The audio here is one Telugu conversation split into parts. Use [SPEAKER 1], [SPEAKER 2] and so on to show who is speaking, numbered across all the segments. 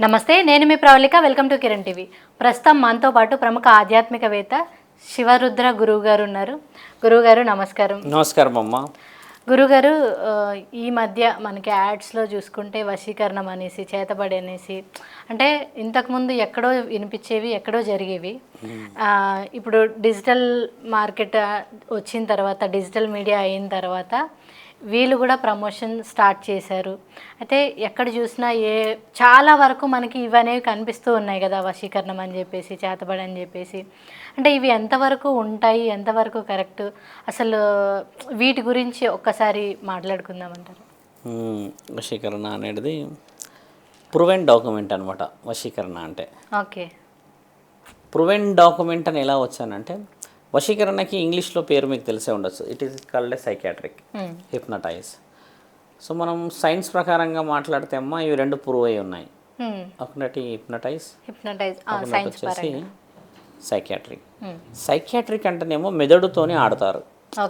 [SPEAKER 1] నమస్తే నేను మీ Pravalika. Welcome to Kiran TV. ప్రస్తుతం మనతో పాటు ప్రముఖ ఆధ్యాత్మికవేత్త శివరుద్ర గురువు గారు ఉన్నారు. గురువు గారు నమస్కారం.
[SPEAKER 2] నమస్కారం అమ్మ.
[SPEAKER 1] గురుగారు ఈ మధ్య మనకి యాడ్స్లో చూసుకుంటే వశీకరణం అనేసి చేతబడి అనేసి అంటే ఇంతకుముందు ఎక్కడో వినిపించేవి ఎక్కడో జరిగేవి. ఆ, ఇప్పుడు డిజిటల్ మార్కెట్ వచ్చిన తర్వాత డిజిటల్ మీడియా అయిన తర్వాత వీళ్ళు కూడా ప్రమోషన్ స్టార్ట్ చేశారు. అయితే ఎక్కడ చూసినా ఏ చాలా వరకు మనకి ఇవనేవి కనిపిస్తూ ఉన్నాయి కదా వశీకరణం అని చెప్పేసి చేతబడి అని చెప్పేసి. అంటే ఇవి ఎంతవరకు ఉంటాయి ఎంతవరకు కరెక్ట్? అసలు వీటి గురించి ఒక్కసారి మాట్లాడుకుందామంటారు.
[SPEAKER 2] వశీకరణ అనేది ప్రూవెన్ డాక్యుమెంట్ అనమాట వశీకరణ అంటే.
[SPEAKER 1] ఓకే.
[SPEAKER 2] ప్రూవెన్ డాక్యుమెంట్ అని ఎలా వచ్చానంటే వశీకరణకి ఇంగ్లీష్లో పేరు మీకు తెలిసే ఉండొచ్చు. It is called psychiatric hypnotise so మనం సైన్స్ ప్రకారంగా మాట్లాడితే అమ్మ ఇవి రెండు ప్రూవ్ అయి ఉన్నాయి. ఒకటి హిప్నటైజ్
[SPEAKER 1] హిప్నటైజ్
[SPEAKER 2] వచ్చేసి
[SPEAKER 1] పరంగా.
[SPEAKER 2] Psychiatric
[SPEAKER 1] Hmm.
[SPEAKER 2] సైకాట్రిక్ అంటేనేమో మెదడుతోనే ఆడతారు.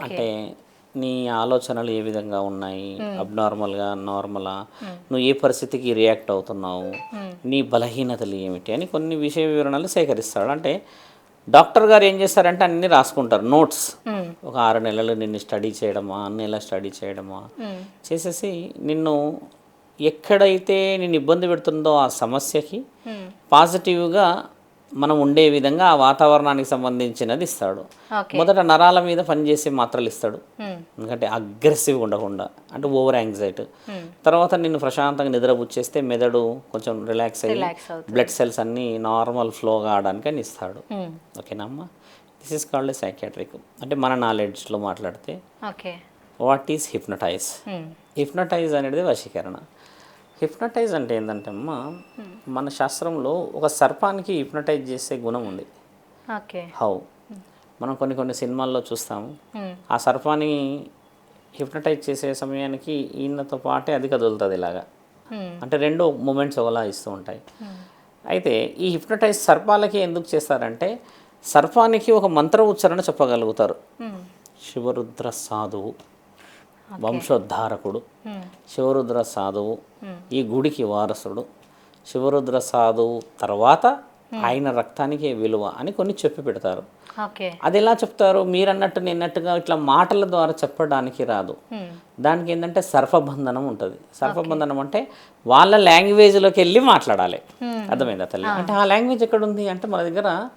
[SPEAKER 2] అంటే నీ ఆలోచనలు ఏ విధంగా ఉన్నాయి? అబ్నార్మల్గా నార్మలా నువ్వు ఏ పరిస్థితికి రియాక్ట్ అవుతున్నావు? నీ బలహీనతలు ఏమిటి? అని కొన్ని విషయ వివరణలు సేకరిస్తాడు. అంటే డాక్టర్ గారు ఏం చేస్తారంటే అన్ని రాసుకుంటారు నోట్స్. ఒక ఆరు నెలలు నిన్ను స్టడీ చేయడమా అన్ని నెలల స్టడీ చేయడమా? చేసేసి నిన్ను ఎక్కడైతే నేను ఇబ్బంది పెడుతుందో ఆ సమస్యకి పాజిటివ్గా మనం ఉండే విధంగా ఆ వాతావరణానికి సంబంధించినది ఇస్తాడు. మొదట నరాల మీద పనిచేసే మాత్రలు ఇస్తాడు. ఎందుకంటే అగ్రెసివ్గా ఉండకుండా అంటే ఓవర్ యాంగ్జైటీ తర్వాత నిన్ను ప్రశాంతంగా నిద్రపుచ్చేస్తే మెదడు కొంచెం రిలాక్స్ అయ్యి బ్లడ్ సెల్స్ అన్నీ నార్మల్ ఫ్లోగా ఆడడానికి అని ఇస్తాడు. ఓకేనా అమ్మా? దిస్ ఇస్ కాల్డ్ సైకాట్రిక్ అంటే మన నాలెడ్జ్లో మాట్లాడితే వాట్ ఈస్ హిప్నటైజ్. హిప్నటైజ్ అనేది వశీకరణ. హిప్నటైజ్ అంటే ఏంటంటే అమ్మా మన శాస్త్రంలో ఒక సర్పానికి హిప్నటైజ్ చేసే గుణం ఉంది.
[SPEAKER 1] ఓకే.
[SPEAKER 2] హౌ మనం కొన్ని కొన్ని సినిమాల్లో చూస్తాము
[SPEAKER 1] Hmm.
[SPEAKER 2] ఆ సర్పాన్ని హిప్నటైజ్ చేసే సమయానికి ఈయనతో పాటే అది కదులుతుంది ఇలాగా.
[SPEAKER 1] Hmm.
[SPEAKER 2] అంటే రెండు మూమెంట్స్ ఒకలా ఇస్తూ ఉంటాయి. అయితే ఈ హిప్నటైజ్ సర్పాలకి ఎందుకు చేస్తారంటే సర్పానికి ఒక మంత్ర ఉచ్చారణ చెప్పగలుగుతారు.
[SPEAKER 1] Hmm.
[SPEAKER 2] శివరుద్ర సాధువు. వంశోద్ధారకుడు. శివరుద్ర సాధువు ఈ గుడికి వారసుడు. శివరుద్ర సాధువు తర్వాత ఆయన రక్తానికే విలువ అని కొన్ని చెప్పి పెడతారు. అది ఎలా చెప్తారు? మీరన్నట్టు నిన్నట్టుగా ఇట్లా మాటల ద్వారా చెప్పడానికి రాదు. దానికి ఏంటంటే సర్పబంధనం ఉంటుంది. సర్పబంధనం అంటే వాళ్ళ లాంగ్వేజ్లోకి వెళ్ళి మాట్లాడాలి. అర్థమైందా తల్లి? అంటే ఆ లాంగ్వేజ్ ఎక్కడ ఉంది అంటే మన దగ్గర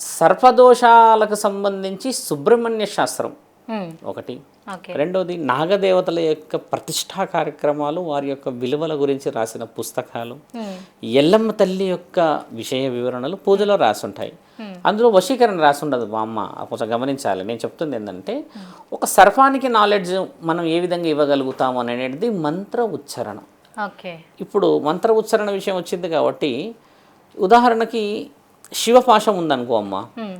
[SPEAKER 2] సర్పదోషాలకు సంబంధించి సుబ్రహ్మణ్య శాస్త్రం. ఒకటి. రెండోది నాగదేవతల యొక్క ప్రతిష్టా కార్యక్రమాలు వారి యొక్క విలువల గురించి రాసిన పుస్తకాలు
[SPEAKER 1] Hmm.
[SPEAKER 2] ఎల్లమ్మ తల్లి యొక్క విషయ వివరణలు పూజలో రాసి ఉంటాయి అందులో వశీకరణ రాసి ఉండదు మా అమ్మ. కొంచెం గమనించాలి. నేను చెప్తుంది ఏంటంటే ఒక సర్పానికి నాలెడ్జ్ మనం ఏ విధంగా ఇవ్వగలుగుతాము అనేది మంత్ర ఉచ్చారణ.
[SPEAKER 1] ఓకే.
[SPEAKER 2] ఇప్పుడు మంత్ర ఉచ్చారణ విషయం వచ్చింది కాబట్టి ఉదాహరణకి శివపాశం ఉందనుకో అమ్మ.
[SPEAKER 1] Hmm.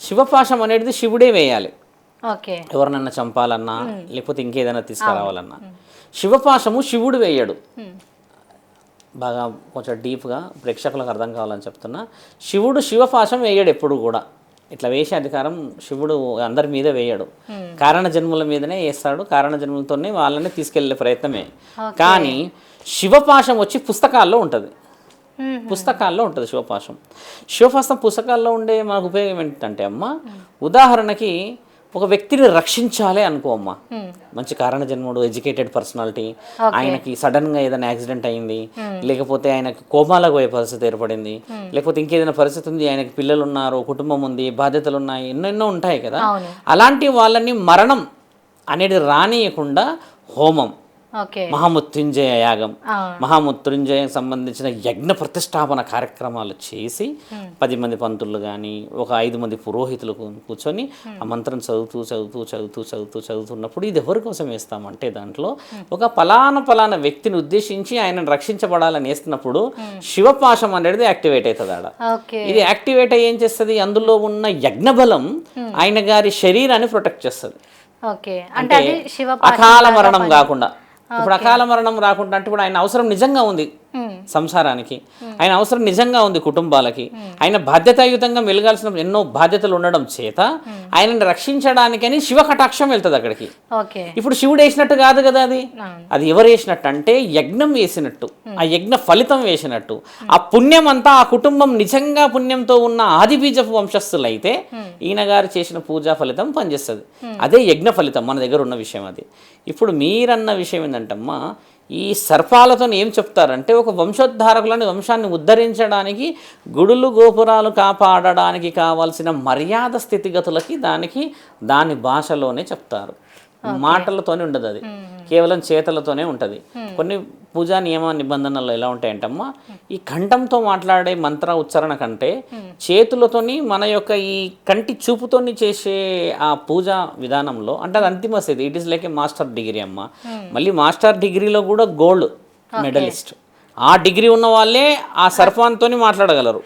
[SPEAKER 2] శివపాశం అనేది శివుడే వేయాలి. ఎవరినన్నా చంపాలన్నా లేకపోతే ఇంకేదైనా తీసుకురావాలన్నా. శివపాశము శివుడు వేయడు. బాగా కొంచెం డీప్గా ప్రేక్షకులకు అర్థం కావాలని చెప్తున్నా. శివుడు శివపాశం వేయడు ఎప్పుడు కూడా. ఇట్లా వేసే అధికారం శివుడు అందరి మీద వేయడు. కారణ జన్ముల మీదనే వేస్తాడు. కారణ జన్ములతోనే వాళ్ళని తీసుకెళ్ళే ప్రయత్నమే. కానీ శివపాశం వచ్చి పుస్తకాల్లో ఉంటుంది. పుస్తకాల్లో ఉంటుంది శివపాశం. శివపాశం పుస్తకాల్లో ఉండే మనకు ఉపయోగం ఏంటంటే అమ్మ ఉదాహరణకి ఒక వ్యక్తిని రక్షించాలి అనుకో అమ్మ. మంచి కారణ జన్ముడు ఎడ్యుకేటెడ్ పర్సనాలిటీ. ఆయనకి సడన్గా ఏదైనా యాక్సిడెంట్ అయింది. లేకపోతే ఆయనకి కోమాలకు పోయే పరిస్థితి ఏర్పడింది. లేకపోతే ఇంకేదైనా పరిస్థితి ఉంది ఆయనకి పిల్లలు ఉన్నారు కుటుంబం ఉంది బాధ్యతలు ఉన్నాయి ఎన్నెన్నో ఉంటాయి కదా. అలాంటి వాళ్ళని మరణం అనేది రానియకుండా హోమం. మహామృత్యుంజయ యాగం. మహామృత్యుంజయం సంబంధించిన యజ్ఞ ప్రతిష్టాపన కార్యక్రమాలు చేసి పది మంది పంతులు కానీ ఒక ఐదు మంది పురోహితులు కూర్చొని ఆ మంత్రం చదువుతూ చదువుతూ చదువుతూ చదువుతూ చదువుతున్నప్పుడు ఇది ఎవరి కోసం వేస్తామంటే దాంట్లో ఒక పలానా పలానా వ్యక్తిని ఉద్దేశించి ఆయన రక్షించబడాలని వేస్తున్నప్పుడు శివపాశం అనేది యాక్టివేట్ అవుతుంది ఆడ. ఇది యాక్టివేట్ అయ్యి ఏం చేస్తుంది? అందులో ఉన్న యజ్ఞబలం ఆయన గారి శరీరాన్ని ప్రొటెక్ట్ చేస్తుంది. అకాల మరణం కాకుండా. ఇప్పుడు అకాల మరణం రాకుండా అంటే ఇప్పుడు ఆయన అవసరం నిజంగా ఉంది. సంసారానికి. ఆయన అవసరం నిజంగా ఉంది కుటుంబాలకి. ఆయన బాధ్యతాయుతంగా మెలగాల్సిన ఎన్నో బాధ్యతలు ఉండడం చేత ఆయనని రక్షించడానికని శివ కటాక్షం వెళ్తుంది అక్కడికి. ఇప్పుడు శివుడు వేసినట్టు కాదు కదా అది. అది ఎవరు వేసినట్టు అంటే యజ్ఞం వేసినట్టు. ఆ యజ్ఞ ఫలితం వేసినట్టు. ఆ పుణ్యం అంతా ఆ కుటుంబం నిజంగా పుణ్యంతో ఉన్న ఆది బీజపు వంశస్థులైతే ఈయన గారు చేసిన పూజా ఫలితం పనిచేస్తుంది. అదే యజ్ఞ ఫలితం మన దగ్గర ఉన్న విషయం అది. ఇప్పుడు మీరన్న విషయం ఏంటంటమ్మా ఈ సర్పాలతో ఏం చెప్తారంటే ఒక వంశోద్ధారకులని వంశాన్ని ఉద్ధరించడానికి గుడులు గోపురాలు కాపాడడానికి కావాల్సిన మర్యాద స్థితిగతులకి దానికి దాని భాషలోనే చెప్తారు. మాటలతోనే ఉండదు అది. కేవలం చేతలతోనే ఉంటుంది. కొన్ని పూజా నియమ నిబంధనలు ఎలా ఉంటాయంటమ్మా? ఈ కంఠంతో మాట్లాడే మంత్ర ఉచ్చారణ కంటే చేతులతోని మన యొక్క ఈ కంటి చూపుతోని చేసే ఆ పూజా విధానంలో అంటే అది అంతిమ స్థితి. It is like a master degree అమ్మ. మళ్ళీ మాస్టర్ డిగ్రీలో కూడా గోల్డ్ మెడలిస్ట్ ఆ డిగ్రీ ఉన్న వాళ్ళే ఆ సర్పాన్తోని మాట్లాడగలరు.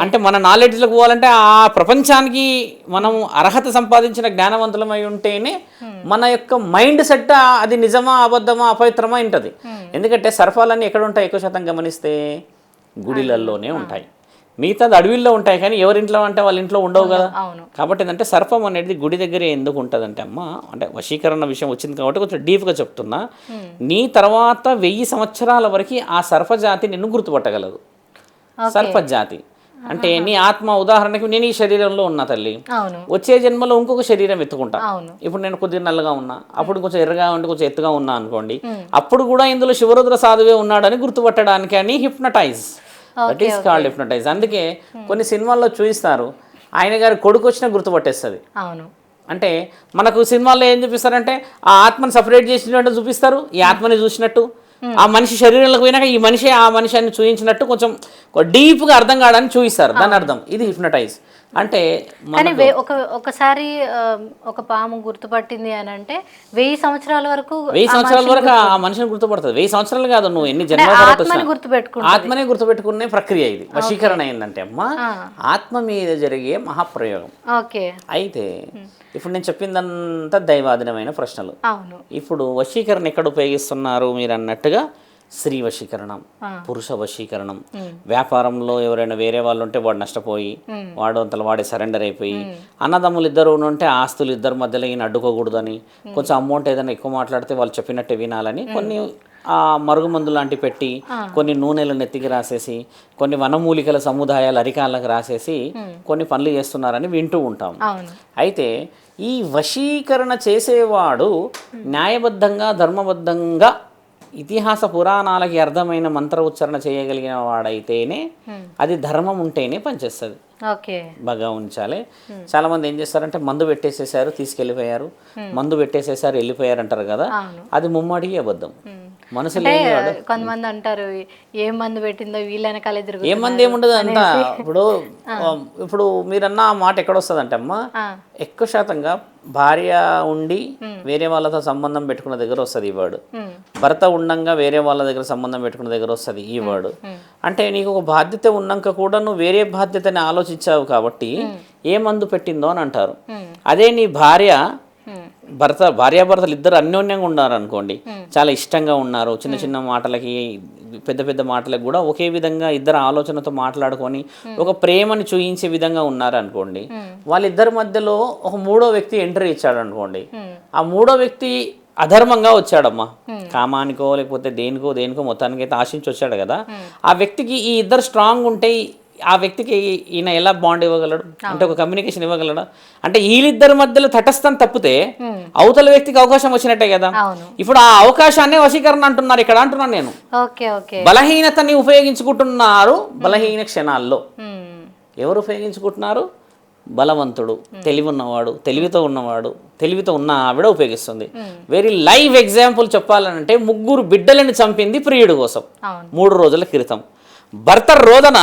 [SPEAKER 2] అంటే మన నాలెడ్జ్లోకి పోవాలంటే ఆ ప్రపంచానికి మనం అర్హత సంపాదించిన జ్ఞానవంతులమై ఉంటేనే మన యొక్క మైండ్ సెట్ అది నిజమా అబద్ధమా అపవిత్రమా ఉంటుంది ఎందుకంటే సర్పాలన్నీ ఎక్కడ ఉంటాయి ఎక్కువ శాతం గమనిస్తే గుడిలల్లోనే ఉంటాయి. మిగతాది అడవిల్లో ఉంటాయి కానీ ఎవరింట్లో అంటే వాళ్ళ ఇంట్లో ఉండవు కదా. కాబట్టి ఏంటంటే సర్పం అనేది గుడి దగ్గరే ఎందుకు ఉంటుందంటే అమ్మ అంటే వశీకరణ విషయం వచ్చింది కాబట్టి కొంచెం డీప్గా చెప్తున్నా. నీ తర్వాత వెయ్యి సంవత్సరాల వరకు ఆ సర్పజాతి నిన్ను గుర్తుపట్టగలదు. సర్పజాతి. అంటే నీ ఆత్మ ఉదాహరణకి నేను ఈ శరీరంలో ఉన్నా తల్లి. వచ్చే జన్మలో ఇంకొక శరీరం ఎత్తుకుంటా ఇప్పుడు నేను కొద్దిగా నల్లగా ఉన్నా అప్పుడు కొంచెం ఎర్రగా ఉండి కొంచెం ఎత్తుగా ఉన్నా అనుకోండి అప్పుడు కూడా ఇందులో శివరుద్ర సాధువే ఉన్నాడని గుర్తుపట్టడానికి అని hypnotise that is called hypnotise అందుకే కొన్ని సినిమాల్లో చూపిస్తారు ఆయన గారి కొడుకు వచ్చినా గుర్తుపట్టేస్తుంది.
[SPEAKER 1] అవును.
[SPEAKER 2] అంటే మనకు సినిమాల్లో ఏం చూపిస్తారంటే ఆ ఆత్మని సపరేట్ చేసినట్టు చూపిస్తారు ఈ ఆత్మని చూసినట్టు. ఆ మనిషి శరీరంలోకి పోయినాక ఈ మనిషి ఆ మనిషి అని చూపించినట్టు కొంచెం డీప్గా అర్థం కావడానికి చూపిస్తారు దాని అర్థం. ఇది హిప్నటైజ్ అంటే
[SPEAKER 1] కానీ ఒక ఒకసారి ఒక పాము గుర్తుపట్టింది అని అంటే వెయ్యి సంవత్సరాల వరకు
[SPEAKER 2] వెయ్యి సంవత్సరాల వరకు ఆ మనిషిని గుర్తుపడుతుంది. వెయ్యి సంవత్సరాలు కాదు నువ్వు ఎన్ని జన్మల తర్వాత
[SPEAKER 1] ఆత్మని
[SPEAKER 2] గుర్తుపెట్టుకునే ప్రక్రియ ఇది. వశీకరణ ఏంటంటే అమ్మా ఆత్మ మీద జరిగే మహాప్రయోగం.
[SPEAKER 1] ఓకే.
[SPEAKER 2] అయితే ఇప్పుడు నేను చెప్పిందంతా దైవాధీనమైన ప్రశ్నలు.
[SPEAKER 1] అవును.
[SPEAKER 2] ఇప్పుడు వశీకరణ ఎక్కడ ఉపయోగిస్తున్నారు మీరు అన్నట్టుగా స్త్రీ వశీకరణం పురుష వశీకరణం. వ్యాపారంలో ఎవరైనా వేరే వాళ్ళు ఉంటే వాడు నష్టపోయి వాడు అంతలో వాడే సరెండర్ అయిపోయి అన్నదమ్ములు ఇద్దరు ఉంటే ఆస్తులు ఇద్దరు మధ్యలో ఈయన అడ్డుకోకూడదని కొంచెం అమౌంట్ ఏదైనా ఎక్కువ మాట్లాడితే వాళ్ళు చెప్పినట్టే వినాలని కొన్ని ఆ మరుగుమందు లాంటి పెట్టి కొన్ని నూనెలు నెత్తికి రాసేసి కొన్ని వనమూలికల సముదాయాలు అరికాళ్ళకి రాసేసి కొన్ని పనులు చేస్తున్నారని వింటూ ఉంటాం. అయితే ఈ వశీకరణ చేసేవాడు న్యాయబద్ధంగా ధర్మబద్ధంగా ఇతిహాస పురాణాలకి అర్థమైన మంత్ర ఉచ్చారణ చేయగలిగిన వాడైతేనే అది ధర్మం ఉంటేనే పనిచేస్తుంది.
[SPEAKER 1] ఓకే.
[SPEAKER 2] బాగా ఉంచాలి. చాలా మంది ఏం చేస్తారంటే మందు పెట్టేసేసారు తీసుకెళ్ళిపోయారు. మందు పెట్టేసేసారు వెళ్ళిపోయారు అంటారు కదా. అది ముమ్మడికి అబద్ధం. కాదు.
[SPEAKER 1] కొంతమంది అంటారు ఏం మందు పెట్టిందో వీళ్ళ వెనకాలే
[SPEAKER 2] ఏ మంది ఏముండదు అంతా. ఇప్పుడు ఇప్పుడు మీరన్న ఆ మాట ఎక్కడ వస్తుంది అమ్మా ఎక్కువ శాతంగా భార్య ఉండి వేరే వాళ్ళతో సంబంధం పెట్టుకున్న దగ్గర వస్తుంది ఈ వర్డ్ భర్త ఉండంగా వేరే వాళ్ళ దగ్గర సంబంధం పెట్టుకున్న దగ్గర వస్తుంది ఈ వర్డ్ అంటే నీకు ఒక బాధ్యత ఉన్నాక కూడా నువ్వు వేరే బాధ్యతని ఆలోచించావు కాబట్టి ఏ మందు పెట్టిందో అని అంటారు. అదే నీ భార్య భర్త భార్యాభర్తలు ఇద్దరు అన్యోన్యంగా ఉన్నారు అనుకోండి చాలా ఇష్టంగా ఉన్నారు. చిన్న చిన్న మాటలకి పెద్ద పెద్ద మాటలకు కూడా ఒకే విధంగా ఇద్దరు ఆలోచనతో మాట్లాడుకొని ఒక ప్రేమని చూయించే విధంగా ఉన్నారు అనుకోండి వాళ్ళిద్దరి మధ్యలో ఒక మూడో వ్యక్తి ఎంట్రీ ఇచ్చాడు అనుకోండి ఆ మూడో వ్యక్తి అధర్మంగా వచ్చాడమ్మా. కామానికో లేకపోతే దేనికో దేనికో మొత్తానికి అయితే ఆశించి వచ్చాడు కదా. ఆ వ్యక్తికి ఈ ఇద్దరు స్ట్రాంగ్ ఉంటే ఆ వ్యక్తికి ఈయన ఎలా బాండ్ ఇవ్వగలడు? అంటే ఒక కమ్యూనికేషన్ ఇవ్వగలడా? అంటే వీళ్ళిద్దరి మధ్యలో తటస్థం తప్పితే అవతల వ్యక్తికి అవకాశం వచ్చినట్టే కదా? ఇప్పుడు ఆ అవకాశాన్ని వశీకరణ అంటున్నారు. ఇక్కడ అంటున్నాను నేను. బలహీనతని ఉపయోగించుకుంటున్నారు బలహీన క్షణాల్లో. ఎవరు ఉపయోగించుకుంటున్నారు? బలవంతుడు తెలివి ఉన్నవాడు తెలివితో ఉన్నవాడు తెలివితో ఉన్న ఆవిడ ఉపయోగిస్తుంది. వెరీ లైవ్ ఎగ్జాంపుల్ చెప్పాలంటే ముగ్గురు బిడ్డలను చంపింది ప్రియుడు కోసం. మూడు రోజుల క్రితం. భర్త రోదన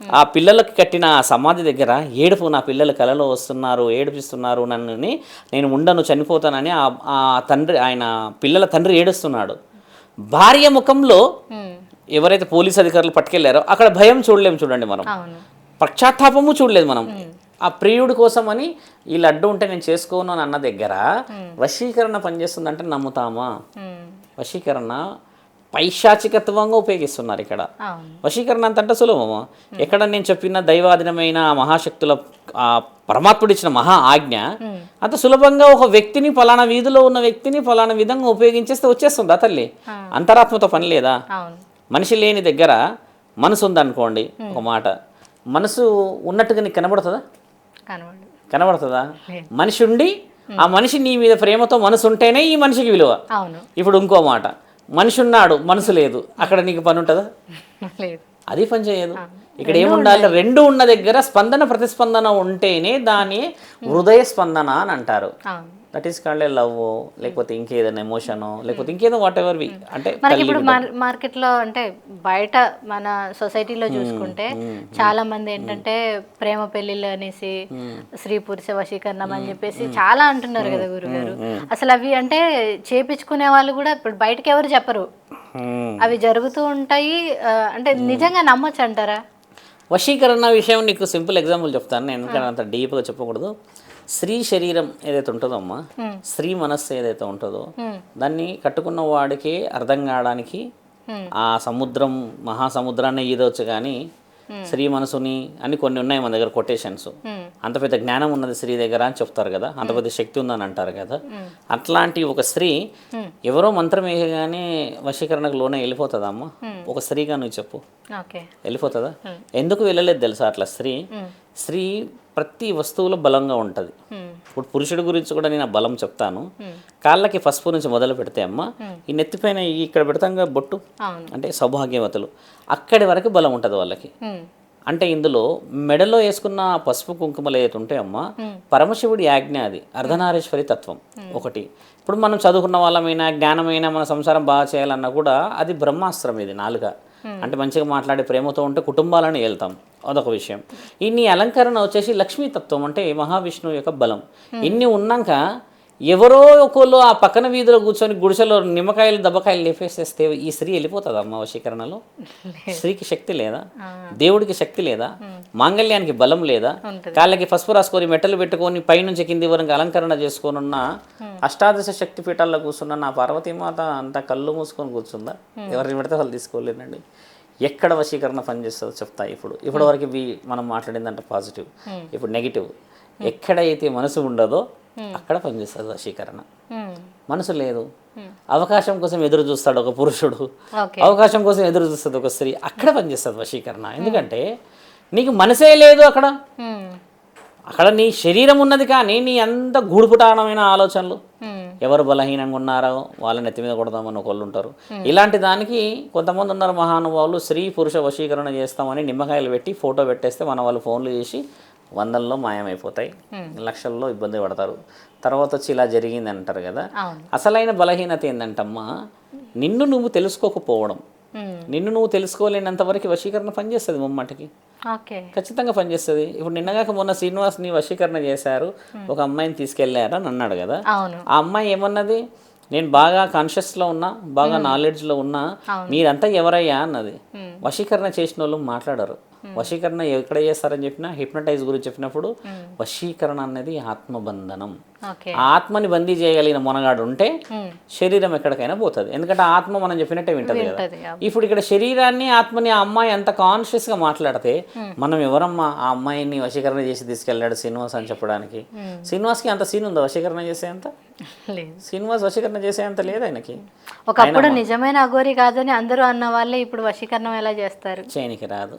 [SPEAKER 2] ఆ పిల్లలకు కట్టిన ఆ సమాధి దగ్గర ఏడుపు నా పిల్లలు కలలో వస్తున్నారు ఏడిపిస్తున్నారు నన్నుని నేను ఉండను చనిపోతానని ఆ ఆ తండ్రి ఆయన పిల్లల తండ్రి ఏడుస్తున్నాడు. భార్య ముఖంలో ఎవరైతే పోలీస్ అధికారులు పట్టుకెళ్ళారో అక్కడ భయం చూడలేము చూడండి మనం.
[SPEAKER 1] అవును.
[SPEAKER 2] పశ్చాత్తాపము చూడలేదు మనం. ఆ ప్రియుడి కోసం అని ఈ లడ్డు ఉంటే నేను చేసుకోను అని అన్న దగ్గర వశీకరణ పనిచేస్తుందంటే నమ్ముతామా? వశీకరణ పైశాచికత్వంగా ఉపయోగిస్తున్నారు ఇక్కడ. వశీకరణ అంత అంటే సులభము. ఎక్కడ నేను చెప్పిన దైవాధీనమైన మహాశక్తుల ఆ పరమాత్ముడిచ్చిన మహా ఆజ్ఞ అంత సులభంగా ఒక వ్యక్తిని ఫలానా వీధిలో ఉన్న వ్యక్తిని ఫలానా విధంగా ఉపయోగించేస్తే వచ్చేస్తుందా తల్లి? అంతరాత్మతో పని లేదా? మనిషి లేని దగ్గర మనసు ఉందనుకోండి ఒక మాట. మనసు ఉన్నట్టుగా నీకు కనబడుతుందా?
[SPEAKER 1] కనబడు
[SPEAKER 2] కనబడుతుందా? మనిషి ఉండి ఆ మనిషి నీ మీద ప్రేమతో మనసు ఉంటేనే ఈ మనిషికి విలువ. ఇప్పుడు ఇంకో మాట. మనిషి ఉన్నాడు మనసు లేదు. అక్కడ నీకు పని ఉంటుందా?
[SPEAKER 1] లేదు.
[SPEAKER 2] అది పని చేయదు. ఇక్కడ ఏముండాలి? రెండు ఉన్న దగ్గర స్పందన ప్రతిస్పందన ఉంటేనే దాని హృదయ స్పందన అని అంటారు. దట్ ఈస్ కాల్డ్ లవ్ లేకపోతే ఇంకేదైనా ఎమోషనో లేకపోతే ఇంకేదో వాట్ ఎవర్ వి అంటే
[SPEAKER 1] మనకి ఇప్పుడు మార్- మార్కెట్లో అంటే బయట మన సొసైటీలో చూసుకుంటే చాలా మంది ఏంటంటే ప్రేమ పెళ్ళిళ్ళు అనేసి స్త్రీ పురుష వశీకరణం అని చెప్పేసి చాలా అంటున్నారు కదా గురుగారు. అసలు అవి అంటే చేపించుకునే వాళ్ళు కూడా ఇప్పుడు బయటకి ఎవరు చెప్పరు.
[SPEAKER 2] Hmm.
[SPEAKER 1] అవి జరుగుతూ ఉంటాయి అంటే నిజంగా నమ్మొచ్చు అంటారా
[SPEAKER 2] వశీకరణ విషయం నీకు సింపుల్ ఎగ్జాంపుల్ చెప్తాను. నేను ఎందుకంటే అంత డీప్గా చెప్పకూడదు. స్త్రీ శరీరం ఏదైతే ఉంటుందో అమ్మా స్త్రీ మనస్సు ఏదైతే ఉంటుందో దాన్ని కట్టుకున్న వాడికి అర్థం కావడానికి ఆ సముద్రం మహాసముద్రాన్ని ఈదవచ్చు కానీ స్త్రీ మనసుని అని కొన్ని ఉన్నాయి మన దగ్గర కొటేషన్స్ అంత పెద్ద జ్ఞానం ఉన్నది స్త్రీ దగ్గర అని చెప్తారు కదా అంత పెద్ద శక్తి ఉందని అంటారు కదా. అట్లాంటి ఒక స్త్రీ ఎవరో మంత్రం వేయగానే వశీకరణకు లోనే వెళ్ళిపోతుందా అమ్మ? ఒక స్త్రీగా నువ్వు చెప్పు. వెళ్ళిపోతుందా? ఎందుకు వెళ్ళలేదు తెలుసా అట్లా స్త్రీ? స్త్రీ ప్రతి వస్తువులో బలంగా ఉంటుంది. ఇప్పుడు పురుషుడి గురించి కూడా నేను ఆ బలం చెప్తాను. కాళ్ళకి పసుపు నుంచి మొదలు పెడితే అమ్మ ఈ నెత్తిపైన ఇక్కడ పెడతాం కదా బొట్టు? అంటే సౌభాగ్యవతులు. అక్కడి వరకు బలం ఉంటుంది వాళ్ళకి. అంటే ఇందులో మెడలో వేసుకున్న పసుపు కుంకుమలు ఏదైతే ఉంటే అమ్మ పరమశివుడి ఆజ్ఞ అది అర్ధనారీశ్వరి తత్వం ఒకటి. ఇప్పుడు మనం చదువుకున్న వాళ్ళమైనా జ్ఞానమైన మన సంసారం బాగా చేయాలన్నా కూడా అది బ్రహ్మాస్త్రం ఇది నాలుక. అంటే మంచిగా మాట్లాడే ప్రేమతో ఉంటే కుటుంబాలను వెళ్తాం అదొక విషయం. ఇన్ని అలంకరణ వచ్చేసి లక్ష్మీతత్వం అంటే మహావిష్ణువు యొక్క బలం. ఇన్ని ఉన్నాక ఎవరో ఒకళ్ళు ఆ పక్కన వీధిలో కూర్చొని గుడిసెలో నిమ్మకాయలు దబ్బకాయలు లేపేసేస్తే ఈ స్త్రీ వెళ్ళిపోతుంది అమ్మ వశీకరణలో స్త్రీకి శక్తి లేదా? దేవుడికి శక్తి లేదా? మాంగళ్యానికి బలం లేదా? కాళ్ళకి పసుపు రాసుకొని మెట్టలు పెట్టుకొని పైనుంచి కింది వరకు అలంకరణ చేసుకొని ఉన్న అష్టాదశ శక్తి పీఠాల్లో కూర్చున్న నా పార్వతీమాత అంతా కళ్ళు మూసుకొని కూర్చుందా? ఎవరిని పెడితే వాళ్ళు తీసుకోలేనండి ఎక్కడ వశీకరణ పనిచేస్తుందో చెప్తా. ఇప్పుడు ఇప్పటి వరకు ఇవి మనం మాట్లాడిందంటే పాజిటివ్ ఇప్పుడు నెగిటివ్. ఎక్కడైతే మనసు ఉండదో అక్కడ పనిచేస్తుంది వశీకరణ. మనసు లేదు. అవకాశం కోసం ఎదురు చూస్తాడు ఒక పురుషుడు. అవకాశం కోసం ఎదురు చూస్తుంది ఒక స్త్రీ. అక్కడ పనిచేస్తుంది వశీకరణ. ఎందుకంటే నీకు మనసే లేదు అక్కడ. అక్కడ నీ శరీరం ఉన్నది కానీ నీ అంత గూడుపుటానమైన ఆలోచనలు. ఎవరు బలహీనంగా ఉన్నారో వాళ్ళని నెత్తి మీద కొడదామని ఒకళ్ళు ఉంటారు. ఇలాంటి దానికి కొంతమంది ఉన్నారు మహానుభావులు స్త్రీ పురుష వశీకరణ చేస్తామని నిమ్మకాయలు పెట్టి ఫోటో పెట్టేస్తే మన వాళ్ళు ఫోన్లు చేసి వందల్లో మాయమైపోతాయి. లక్షల్లో ఇబ్బంది పడతారు. తర్వాత వచ్చి ఇలా జరిగింది అంటారు కదా అసలైన బలహీనత ఏంటంటమ్మా నిన్ను నువ్వు తెలుసుకోకపోవడం. నిన్ను నువ్వు తెలుసుకోలేనంత వరకు వశీకరణ పనిచేస్తుంది ముమ్మటికి ఖచ్చితంగా పనిచేస్తుంది. ఇప్పుడు నిన్నగాక మొన్న శ్రీనివాస్ని వశీకరణ చేశారు. ఒక అమ్మాయిని తీసుకెళ్ళారు అని అన్నాడు కదా. ఆ అమ్మాయి ఏమన్నది? నేను బాగా కాన్షియస్లో ఉన్నా బాగా నాలెడ్జ్లో ఉన్నా మీరంతా ఎవరయ్యా అన్నది. వశీకరణ చేసిన వాళ్ళు మాట్లాడరు. వశీకరణ ఎక్కడ చేస్తారని చెప్పినా హిప్నటైజ్ గురించి చెప్పినప్పుడు వశీకరణ అనేది ఆత్మబంధనం. ఆత్మని బందీ చేయగలిగిన మొనగాడు ఉంటే
[SPEAKER 1] ఉమ్,
[SPEAKER 2] శరీరం ఎక్కడికైనా పోతుంది. ఎందుకంటే ఆత్మ మనం చెప్పినట్టే వింటది కదా. ఇప్పుడు ఇక్కడ శరీరాన్ని ఆత్మని ఆ అమ్మాయి అంత కాన్షియస్గా మాట్లాడితే మనం ఎవరమ్మా ఆ అమ్మాయిని వశీకరణ చేసి తీసుకెళ్ళాడు శ్రీనివాస్ అని చెప్పడానికి? శ్రీనివాస్కి అంత సీన్ ఉందా? వశీకరణ చేసే అంత శ్రీనివాస్ వశీకరణ చేసే అంత లేదు ఆయనకి.
[SPEAKER 1] ఒకప్పుడు నిజమైన అఘోరి కాదని అందరూ అన్న వాళ్ళే ఇప్పుడు వశీకరణం ఎలా చేస్తారు?
[SPEAKER 2] చేయనికి రాదు.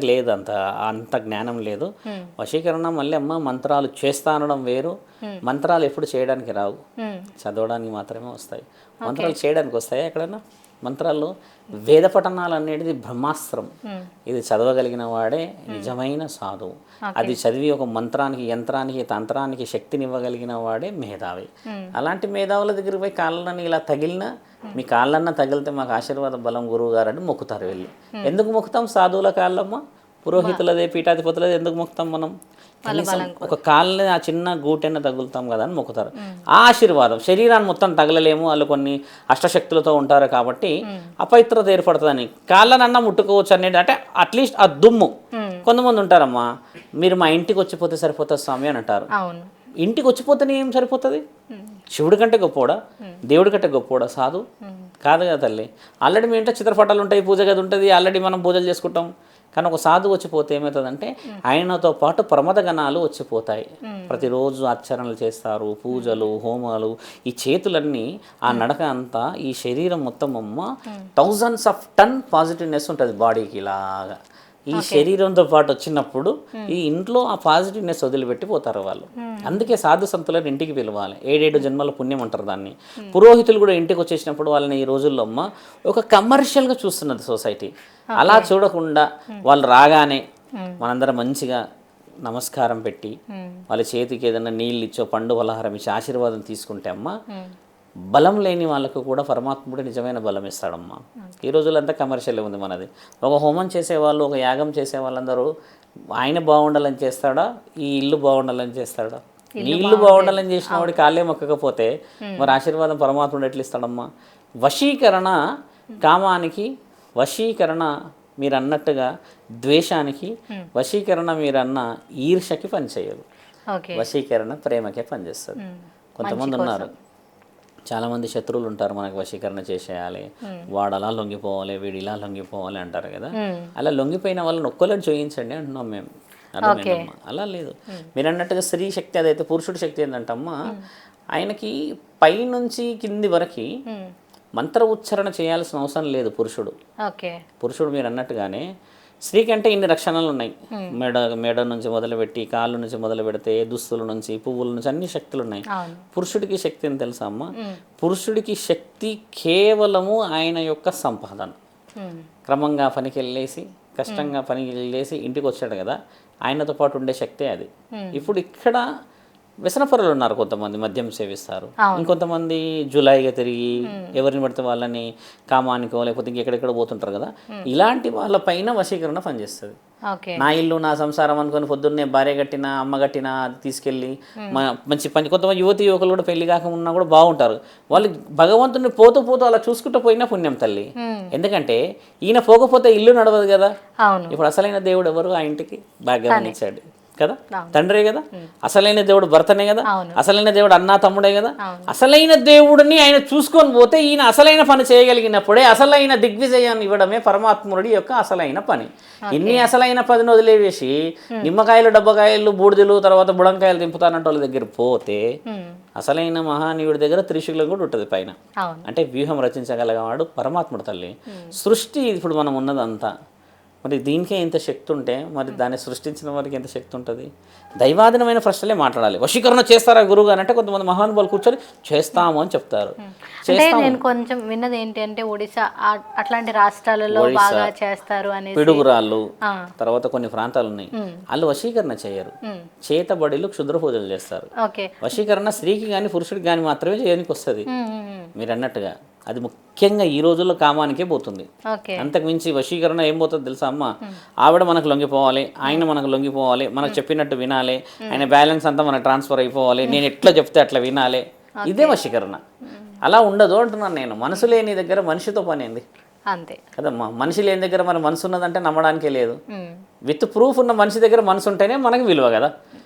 [SPEAKER 2] ఆయనకు లేదు అంత అంత జ్ఞానం లేదు. వశీకరణ మళ్ళీ అమ్మ మంత్రాలు చేస్తా అనడం వేరు. మంత్రాలు ఎప్పుడు చేయడానికి రావు. చదవడానికి మాత్రమే వస్తాయి. మంత్రాలు చేయడానికి వస్తాయా ఎక్కడైనా? మంత్రాలు వేద పఠనాలు అనేది బ్రహ్మాస్త్రం. ఇది చదవగలిగిన వాడే నిజమైన సాధువు. అది చదివి ఒక మంత్రానికి యంత్రానికి తంత్రానికి శక్తినివ్వగలిగిన వాడే మేధావి. అలాంటి మేధావుల దగ్గరికి పోయి కాళ్ళని ఇలా తగిలినా మీ కాళ్ళన్న తగిలితే మాకు ఆశీర్వాద బలం గురువు గారు అని మొక్కుతారు వెళ్ళి. ఎందుకు మొక్కుతాం సాధువుల కాళ్ళమ్మ? పురోహితులదే పీఠాధిపతులదే ఎందుకు మొక్కుతాం మనం? కనీసం ఒక కాళ్ళని ఆ చిన్న గూటెన్న తగులుతాం కదా అని మొక్కుతారు. ఆ ఆశీర్వాదం శరీరాన్ని మొత్తం తగలలేము వాళ్ళు కొన్ని అష్టశక్తులతో ఉంటారు కాబట్టి అపవిత్రత ఏర్పడుతుందని. కాళ్ళనన్నా ముట్టుకోవచ్చు అనేది అంటే అట్లీస్ట్ ఆ దుమ్ము. కొంతమంది ఉంటారమ్మా మీరు మా ఇంటికి వచ్చిపోతే సరిపోతుంది స్వామి అని అంటారు. ఇంటికి వచ్చిపోతేనే ఏం సరిపోతుంది? శివుడి కంటే గొప్పోడా? దేవుడి కంటే గొప్పోడా సాధు? కాదు కదా తల్లి. ఆల్రెడీ మీ ఇంట్లో చిత్రపటాలు ఉంటాయి పూజ గది ఉంటుంది ఆల్రెడీ మనం పూజలు చేసుకుంటాం. కానీ ఒక సాధు వచ్చిపోతే ఏమవుతుందంటే ఆయనతో పాటు ప్రమద గణాలు వచ్చిపోతాయి ప్రతిరోజు ఆచరణలు చేస్తారు పూజలు హోమాలు ఈ చేతులన్నీ ఆ నడక అంతా ఈ శరీరం మొత్తం అమ్మ థౌజండ్స్ ఆఫ్ టన్ పాజిటివ్నెస్ ఉంటుంది బాడీకి ఇలాగా. ఈ శరీరంతో పాటు వచ్చినప్పుడు ఈ ఇంట్లో ఆ పాజిటివ్నెస్ వదిలిపెట్టి పోతారు వాళ్ళు అందుకే సాధు సంతులను ఇంటికి పిలవాలి. ఏడేడు జన్మల పుణ్యం అంటారు దాన్ని. పురోహితులు కూడా ఇంటికి వచ్చేసినప్పుడు వాళ్ళని ఈ రోజుల్లో అమ్మ ఒక కమర్షియల్గా చూస్తున్నది సొసైటీ. అలా చూడకుండా వాళ్ళు రాగానే మనందరం మంచిగా నమస్కారం పెట్టి వాళ్ళ చేతికి ఏదైనా నీళ్ళు ఇచ్చో పండు పలహారం ఇచ్చి ఆశీర్వాదం తీసుకుంటే అమ్మ బలం లేని వాళ్ళకు కూడా పరమాత్ముడు నిజమైన బలం ఇస్తాడమ్మా. ఈ రోజులంతా కమర్షియల్ ఉంది మనది. ఒక హోమం చేసేవాళ్ళు ఒక యాగం చేసే వాళ్ళందరూ ఆయన బాగుండాలని చేస్తాడా? ఈ ఇల్లు బాగుండాలని చేస్తాడా? ఇల్లు బాగుండాలని చేసిన వాడి కాళ్ళే మొక్కకపోతే మరి ఆశీర్వాదం పరమాత్ముడు ఎట్లా ఇస్తాడమ్మా? వశీకరణ కామానికి వశీకరణ మీరు అన్నట్టుగా ద్వేషానికి వశీకరణ మీరన్న ఈర్షకి పనిచేయదు. వశీకరణ ప్రేమకే పనిచేస్తుంది. కొంతమంది ఉన్నారు. చాలామంది శత్రువులు ఉంటారు మనకు వశీకరణ చేసేయాలి. వాడు అలా లొంగిపోవాలి వీడు ఇలా లొంగిపోవాలి అంటారు కదా. అలా లొంగిపోయిన వాళ్ళని ఒక్కళ్ళని చూయించండి అంటున్నాం మేము. అలా లేదు. మీరు అన్నట్టుగా స్త్రీ శక్తి అదైతే పురుషుడి శక్తి ఏంటంటమ్మా ఆయనకి పైనుంచి కింది వరకు మంత్ర ఉచ్చారణ చేయాల్సిన అవసరం లేదు పురుషుడు. పురుషుడు మీరు అన్నట్టుగానే స్త్రీకి అంటే ఇన్ని రక్షణలు ఉన్నాయి మెడ మెడ నుంచి మొదలుపెట్టి కాళ్ళు నుంచి మొదలు పెడితే దుస్తుల నుంచి పువ్వుల నుంచి అన్ని శక్తులు ఉన్నాయి పురుషుడికి శక్తి అని తెలుసా అమ్మ? పురుషుడికి శక్తి కేవలము ఆయన యొక్క సంపాదన. క్రమంగా పనికి వెళ్ళేసి కష్టంగా పనికి వెళ్ళేసి ఇంటికి వచ్చాడు కదా ఆయనతో పాటు ఉండే శక్తే అది. ఇప్పుడు ఇక్కడ వ్యసనపరులు ఉన్నారు కొంతమంది మద్యం సేవిస్తారు. ఇంకొంతమంది జులైగా తిరిగి ఎవరిని పడితే వాళ్ళని కామానికో లేకపోతే ఇంకెక్కడెక్కడ పోతుంటారు కదా. ఇలాంటి వాళ్ళ పైన వశీకరణ పనిచేస్తుంది. నా ఇల్లు నా సంసారం అనుకొని పొద్దున్నే భార్య కట్టిన అమ్మ కట్టిన అది తీసుకెళ్ళి మంచి పని కొంతమంది యువతి యువకులు కూడా పెళ్ళి కాకుండా కూడా బాగుంటారు. వాళ్ళు భగవంతుని పోతూ పోతూ అలా చూసుకుంటూ పోయినా పుణ్యం తల్లి. ఎందుకంటే ఈయన పోకపోతే ఇల్లు నడవదు కదా. ఇప్పుడు అసలైన దేవుడు ఎవరు? ఆ ఇంటికి బాగా గమనించాడు కదా? తండ్రే కదా? అసలైన దేవుడు భర్తనే కదా. అసలైన దేవుడు అన్నా తమ్ముడే కదా? అసలైన దేవుడిని ఆయన చూసుకొని పోతే ఈయన అసలైన పని చేయగలిగినప్పుడే అసలైన దిగ్విజయాన్ని ఇవ్వడమే పరమాత్ముడి యొక్క అసలైన పని. ఇన్ని అసలైన పదిని వదిలేవేసి నిమ్మకాయలు డబ్బకాయలు బూడిదలు తర్వాత బుడంకాయలు దింపుతానంటే వాళ్ళ దగ్గర పోతే. అసలైన మహానీయుడి దగ్గర త్రిశూలం కూడా ఉంటుంది పైన. అంటే వ్యూహం రచించగలగవాడు పరమాత్ముడు తల్లి. సృష్టి ఇప్పుడు మనం ఉన్నదంతా మరి దీనికే ఇంత శక్తి ఉంటే మరి దాన్ని సృష్టించిన వారికి ఎంత శక్తి ఉంటుంది? దైవాధీనమైన ప్రశ్నలే మాట్లాడాలి. వశీకరణ చేస్తారా గురువు అని అంటే కొంతమంది మహానుభావులు కూర్చొని చేస్తాము అని చెప్తారు.
[SPEAKER 1] అంటే నేను కొంచెం విన్నది ఏంటి అంటే ఒడిశా అట్లాంటి రాష్ట్రాలలో బాగా చేస్తారు అనేసి.
[SPEAKER 2] పిడుగురాళ్ళు. తర్వాత కొన్ని ప్రాంతాలు ఉన్నాయి వాళ్ళు వశీకరణ చేయరు. చేతబడిలు క్షుద్ర పూజలు చేస్తారు. వశీకరణ స్త్రీకి కానీ పురుషుడికి కానీ మాత్రమే చేయడానికి వస్తుంది. మీరు అన్నట్టుగా అది ముఖ్యంగా ఈ రోజుల్లో కామానికే పోతుంది. అంతకు మించి వశీకరణ ఏం పోతుంది తెలుసా అమ్మ? ఆవిడ మనకు లొంగిపోవాలి ఆయన మనకు లొంగిపోవాలి మనకు చెప్పినట్టు వినాలి ఆయన బ్యాలెన్స్ అంతా మనకు ట్రాన్స్ఫర్ అయిపోవాలి. నేను ఎట్లా చెప్తే అట్లా వినాలి. ఇదే వశీకరణ అలా ఉండదు అంటున్నాను నేను. మనసు లేని దగ్గర మనిషితో పని ఏంది?
[SPEAKER 1] అంతే.
[SPEAKER 2] కదమ్మా మనిషి లేని దగ్గర మన మనసు ఉన్నదంటే నమ్మడానికే లేదు. విత్ ప్రూఫ్ ఉన్న మనిషి దగ్గర మనసు ఉంటేనే మనకి విలువ కదా.